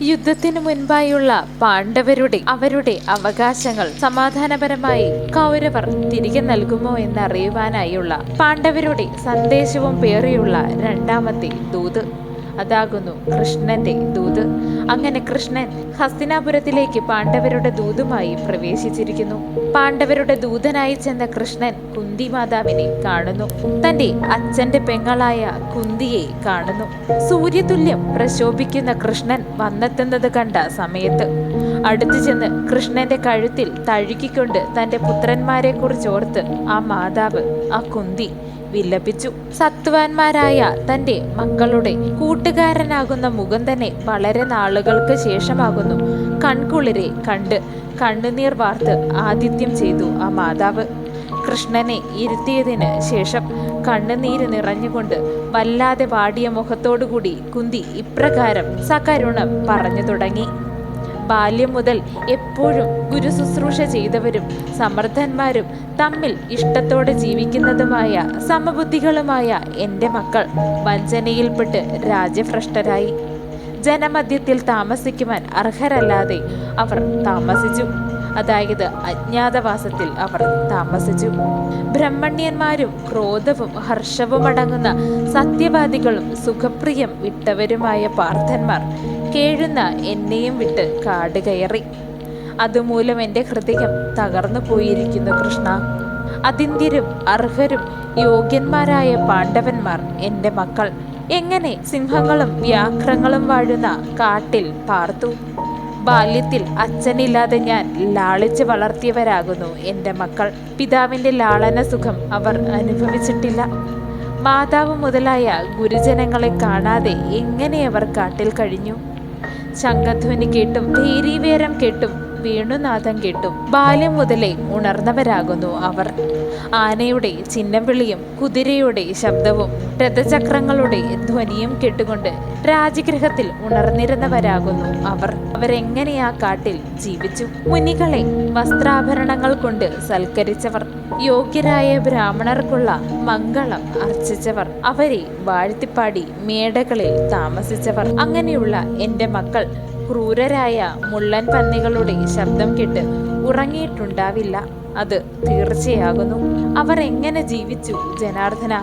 യുദ്ധത്തിനു മുൻപായുള്ള പാണ്ഡവരുടെ അവരുടെ അവകാശങ്ങൾ സമാധാനപരമായി കൗരവർ തിരികെ നൽകുമോ എന്നറിയുവാനായുള്ള പാണ്ഡവരുടെ സന്ദേശവും പേറിയുള്ള രണ്ടാമത്തെ ദൂത്. അതാകുന്നു. കൃഷ്ണന്റെ ദൂത്. അങ്ങനെ കൃഷ്ണൻ ഹസ്തിനാപുരത്തിലേക്ക് പാണ്ഡവരുടെ ദൂതുമായി പ്രവേശിച്ചിരിക്കുന്നു. പാണ്ഡവരുടെ ദൂതനായി ചെന്ന കൃഷ്ണൻ കുന്തി മാതാവിനെ കാണുന്നു. തന്റെ അച്ഛന്റെ പെങ്ങളായ കുന്തിയെ കാണുന്നു. സൂര്യതുല്യം പ്രശോഭിക്കുന്ന കൃഷ്ണൻ വന്നെത്തുന്നത് കണ്ട സമയത്ത് അടുത്തു ചെന്ന് കൃഷ്ണന്റെ കഴുത്തിൽ തഴുകിക്കൊണ്ട് തന്റെ പുത്രന്മാരെ കുറിച്ചോർത്ത് ആ മാതാവ് ആ കുന്തി വിലപിച്ചു സത്വാന്മാരായ തന്റെ മക്കളുടെ കൂട്ടുകാരനാകുന്ന തന്നെ വളരെ നാളുകൾക്ക് ശേഷമാകുന്നു. കൺകുളിരെ കണ്ട് കണ്ണുനീർ വാർത്ത് ആതിഥ്യം ചെയ്തു ആ മാതാവ്. കൃഷ്ണനെ ഇരുത്തിയതിന് ശേഷം കണ്ണുനീര് നിറഞ്ഞുകൊണ്ട് വല്ലാതെ വാടിയ മുഖത്തോടുകൂടി കുന്തി ഇപ്രകാരം സകരുണം പറഞ്ഞു തുടങ്ങി. ബാല്യം മുതൽ എപ്പോഴും ഗുരു ശുശ്രൂഷ ചെയ്തവരും സമർത്ഥന്മാരും തമ്മിൽ ഇഷ്ടത്തോടെ ജീവിക്കുന്നതുമായ സമബുദ്ധികളുമായ എന്റെ മക്കൾ വഞ്ചനയിൽപ്പെട്ട് രാജ്യഭ്രഷ്ടരായി. ജനമധ്യത്തിൽ താമസിക്കുവാൻ അർഹരല്ലാതെ അവർ താമസിച്ചു. അതായത് അജ്ഞാതവാസത്തിൽ അവർ താമസിച്ചു. ബ്രഹ്മണ്യന്മാരും ക്രോധവും ഹർഷവും അടങ്ങുന്ന സത്യവാദികളും സുഖപ്രിയം വിട്ടവരുമായ പാർത്ഥന്മാർ കേഴുന്ന എന്നെയും വിട്ട് കാട് കയറി. അതുമൂലം എന്റെ ഹൃദയം തകർന്നു പോയിരിക്കുന്നു കൃഷ്ണ. അതിന്തിരും അർഹരും യോഗ്യന്മാരായ പാണ്ഡവന്മാർ എന്റെ മക്കൾ. എങ്ങനെ സിംഹങ്ങളും വ്യാഘ്രങ്ങളും വാഴുന്ന കാട്ടിൽ പാർത്തു. ബാല്യത്തിൽ അച്ഛനില്ലാതെ ഞാൻ ലാളിച്ച് വളർത്തിയവരാകുന്നു എന്റെ മക്കൾ. പിതാവിന്റെ ലാളന സുഖം അവർ അനുഭവിച്ചിട്ടില്ല. മാതാവ് മുതലായ ഗുരുജനങ്ങളെ കാണാതെ എങ്ങനെ അവർ കാട്ടിൽ കഴിഞ്ഞു? ശംഖധ്വനി കേട്ടും ഭേരീവേരം കേട്ടും. വേണുനാഥം കിട്ടും. ബാല്യം മുതലേ ഉണർന്നവരാകുന്നു അവർ. ആനയുടെ ചിഹ്നവിളിയും കുതിരയുടെ ശബ്ദവും രഥചക്രങ്ങളുടെ ധ്വനിയും കേട്ടുകൊണ്ട് രാജഗൃഹത്തിൽ ഉണർന്നിരുന്നവരാകുന്നു അവർ. അവരെങ്ങനെ ആ കാട്ടിൽ ജീവിച്ചു? മുനികളെ വസ്ത്രാഭരണങ്ങൾ കൊണ്ട് സൽക്കരിച്ചവർ. യോഗ്യരായ ബ്രാഹ്മണർക്കുള്ള മംഗളം അർച്ചിച്ചവർ. അവരെ വാഴ്ത്തിപ്പാടി മേടകളിൽ താമസിച്ചവർ. അങ്ങനെയുള്ള എന്റെ മക്കൾ ക്രൂരരായ മുള്ളൻ പന്നികളുടെ ശബ്ദം കേട്ട് ഉറങ്ങിയിട്ടുണ്ടാവില്ല. അത് തീർച്ചയാകുന്നു. അവർ എങ്ങനെ ജീവിച്ചു ജനാർദ്ദന?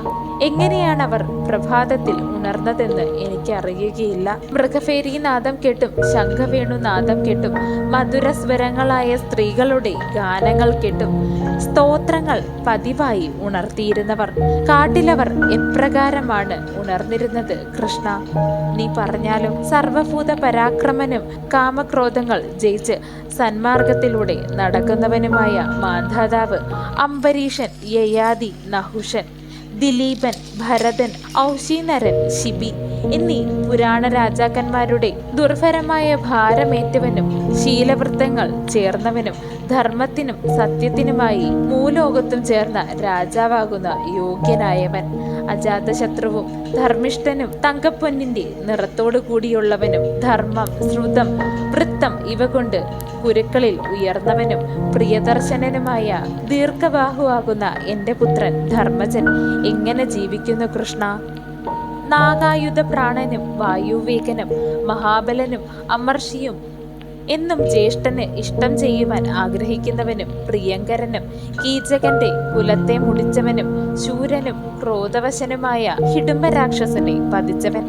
എങ്ങനെയാണ് അവർ പ്രഭാതത്തിൽ ഉണർന്നതെന്ന് എനിക്ക് അറിയുകയില്ല മൃഗഫേരി നാദം കേട്ടും ശംഖവേണു നാദം കേട്ടും മധുരസ്വരങ്ങളായ സ്ത്രീകളുടെ ഗാനങ്ങൾ കേട്ടും സ്തോത്രങ്ങൾ പതിവായി ഉണർത്തിയിരുന്നവർ. കാട്ടിലവർ എപ്രകാരമാണ് ഉണർന്നിരുന്നത് കൃഷ്ണ? നീ പറഞ്ഞാലും സർവഭൂത പരാക്രമനും കാമക്രോധങ്ങൾ ജയിച്ച് സന്മാർഗത്തിലൂടെ നടക്കുന്നവനുമായ മാന്ധാതാവ് അംബരീഷൻ യയാദി നഹുഷൻ ദിലീപൻ ഭരതൻ ഔശീനരൻ ശിബി എന്നീ പുരാണ രാജാക്കന്മാരുടെ ദുർഭരമായ ഭാരമേറ്റവനും ശീലവൃത്തങ്ങൾ ചേർന്നവനും ധർമ്മത്തിനും സത്യത്തിനുമായി മൂലോകത്തും ചേർന്ന രാജാവാകുന്ന യോഗ്യനായവൻ. അജാതശത്രുവും ധർമ്മിഷ്ഠനും തങ്കപ്പൊന്നിന്റെ നിറത്തോടു കൂടിയുള്ളവനും ധർമ്മം ശ്രുതം വൃത്തം ഇവ കൊണ്ട് കുരുക്കളിൽ ഉയർന്നവനും പ്രിയദർശനനുമായ ദീർഘബാഹുവാകുന്ന എന്റെ പുത്രൻ ധർമ്മജൻ. എങ്ങനെ ജീവിക്കുന്നു കൃഷ്ണ? നാഗായുധ പ്രാണനും വായുവേഗനും മഹാബലനും അമർഷിയും എന്നും ജ്യേഷ്ഠന് ഇഷ്ടം ചെയ്യുവാൻ ആഗ്രഹിക്കുന്നവനും പ്രിയങ്കരനും കീചകന്റെ കുലത്തെ മുടിച്ചവനും ശൂരനും ക്രോധവശനുമായ ഹിഡുംബ രാക്ഷസനെ പതിച്ചവൻ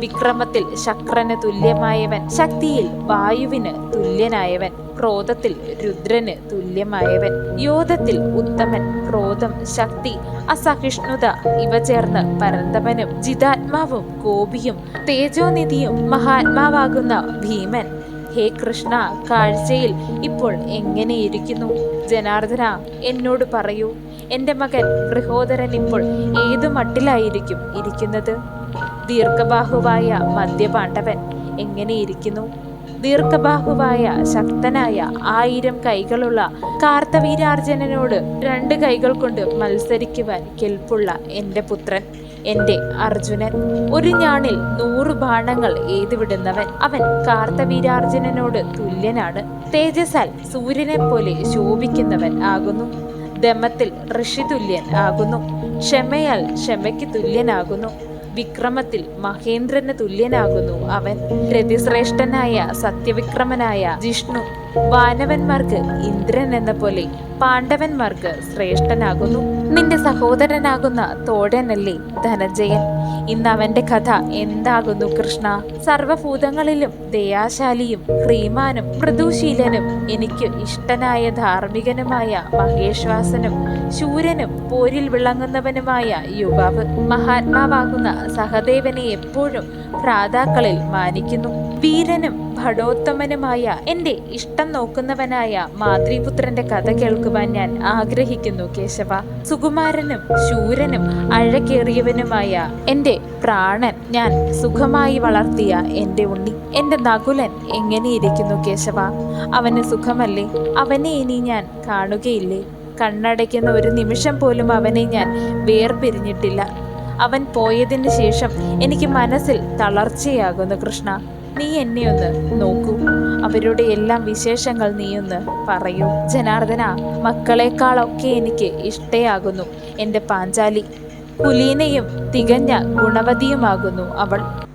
വിക്രമത്തിൽ ശക്രന് തുല്യമായവൻ ശക്തിയിൽ വായുവിന് തുല്യനായവൻ ക്രോധത്തിൽ രുദ്രന് തുല്യമായവൻ യോധത്തിൽ ഉത്തമൻ ക്രോധം ശക്തി അസഹിഷ്ണുത ഇവ ചേർന്ന് പരന്തപനും ജിതാത്മാവും കോപിയും തേജോനിധിയും മഹാത്മാവാകുന്ന ഭീമൻ. ഹേ കൃഷ്ണ കാഴ്ചയിൽ ഇപ്പോൾ എങ്ങനെയിരിക്കുന്നു? ജനാർദ്ദന എന്നോട് പറയൂ. എന്റെ മകൻ ഗൃഹോദരൻ ഇപ്പോൾ ഏതു മട്ടിലായിരിക്കും ഇരിക്കുന്നത്? ദീർഘബാഹുവായ മദ്യപാണ്ഡവൻ എങ്ങനെയിരിക്കുന്നു? ദീർഘബാഹുവായ ശക്തനായ ആയിരം കൈകളുള്ള കാർത്തവീരാർജനനോട് രണ്ട് കൈകൾ കൊണ്ട് മത്സരിക്കുവാൻ കെൽപ്പുള്ള എന്റെ പുത്രൻ. എന്റെ അർജുനൻ ഒരു ഞാണിൽ നൂറു ബാണങ്ങൾ ഏതുവിടുന്നവൻ അവൻ കാർത്തവീരാർജുനനോട് തുല്യനാണ്. തേജസാൽ സൂര്യനെ പോലെ ശോഭിക്കുന്നവൻ ആകുന്നു. ദമത്തിൽ ഋഷിതുല്യൻ ആകുന്നു. ക്ഷമയാൽ ക്ഷമയ്ക്ക് തുല്യനാകുന്നു. വിക്രമത്തിൽ മഹേന്ദ്രന് തുല്യനാകുന്നു അവൻ. രതിശ്രേഷ്ഠനായ സത്യവിക്രമനായ ജിഷ്ണു വാനവന്മാർക്ക് ഇന്ദ്രൻ എന്ന പോലെ പാണ്ഡവന്മാർക്ക് ശ്രേഷ്ഠനാകുന്നു. നിന്റെ സഹോദരനാകുന്ന തോഴനല്ലേ ധനഞ്ജയൻ ഇന്ന് അവന്റെ കഥ എന്താകുന്നു കൃഷ്ണ? സർവഭൂതങ്ങളിലും ദയാശാലിയും ശ്രീമാനും മൃദുശീലനും എനിക്ക് ഇഷ്ടനായ ധാർമ്മികനുമായ മഹേശ്വാസനും ശൂരനും പോരിൽ വിളങ്ങുന്നവനുമായ യുവാവ്. മഹാത്മാവാകുന്ന സഹദേവനെ എപ്പോഴും ഭ്രാതാക്കളിൽ മാനിക്കുന്നു. വീരനും ഭടോത്തമനുമായ എന്റെ ഇഷ്ടം നോക്കുന്നവനായ മാതൃപുത്രന്റെ കഥ കേൾക്കുവാൻ ഞാൻ ആഗ്രഹിക്കുന്നു കേശവ. സുകുമാരനും ശൂരനും അഴകേറിയവനുമായ എന്റെ പ്രാണൻ ഞാൻ സുഖമായി വളർത്തിയ എന്റെ ഉണ്ണി. എന്റെ നകുലൻ എങ്ങനെയിരിക്കുന്നു കേശവ? അവന് സുഖമല്ലേ? അവനെ ഇനി ഞാൻ കാണുകയില്ലേ? കണ്ണടയ്ക്കുന്ന ഒരു നിമിഷം പോലും അവനെ ഞാൻ വേർപിരിഞ്ഞിട്ടില്ല. അവൻ പോയതിന് ശേഷം എനിക്ക് മനസ്സിൽ തളർച്ചയാകുന്നു കൃഷ്ണ. നീ എന്നെ ഒന്ന് നോക്കൂ. അവരുടെ എല്ലാം വിശേഷങ്ങൾ നീയൊന്ന് പറയൂ. ജനാർദ്ദന മക്കളെക്കാളൊക്കെ എനിക്ക് ഇഷ്ടയാകുന്നു. എന്റെ പാഞ്ചാലി കുലീനയും തികഞ്ഞ ഗുണവതിയുമാകുന്നു അവൾ.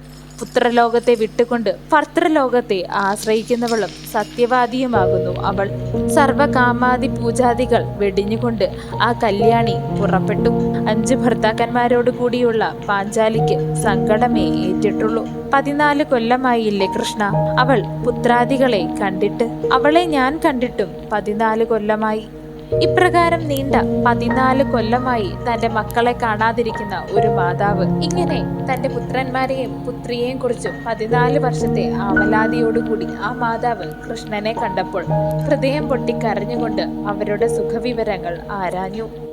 പുത്രലോകത്തെ വിട്ടുകൊണ്ട് ഭർത്തൃലോകത്തെ ആശ്രയിക്കുന്നവളും സത്യവാദിയുമാകുന്നു. അവൾ സർവകാമാതി പൂജാദികൾ വെടിഞ്ഞുകൊണ്ട് ആ കല്യാണി പുറപ്പെട്ടു. അഞ്ച് ഭർത്താക്കന്മാരോട് കൂടിയുള്ള പാഞ്ചാലിക്ക് സങ്കടമേ ഏറ്റിട്ടുള്ളൂ. പതിനാല് കൊല്ലമായില്ലേ കൃഷ്ണ? അവൾ പുത്രാദികളെ കണ്ടിട്ട്. അവളെ ഞാൻ കണ്ടിട്ടും പതിനാല് കൊല്ലമായി. ഇപ്രകാരം നീണ്ട പതിനാല് കൊല്ലമായി തന്റെ മക്കളെ കാണാതിരിക്കുന്ന ഒരു മാതാവ്. ഇങ്ങനെ തന്റെ പുത്രന്മാരെയും പുത്രിയെയും കുറിച്ചും പതിനാല് വർഷത്തെ ആവലാതിയോടുകൂടി ആ മാതാവ് കൃഷ്ണനെ കണ്ടപ്പോൾ ഹൃദയം പൊട്ടി കരഞ്ഞുകൊണ്ട് അവരുടെ സുഖവിവരങ്ങൾ ആരാഞ്ഞു.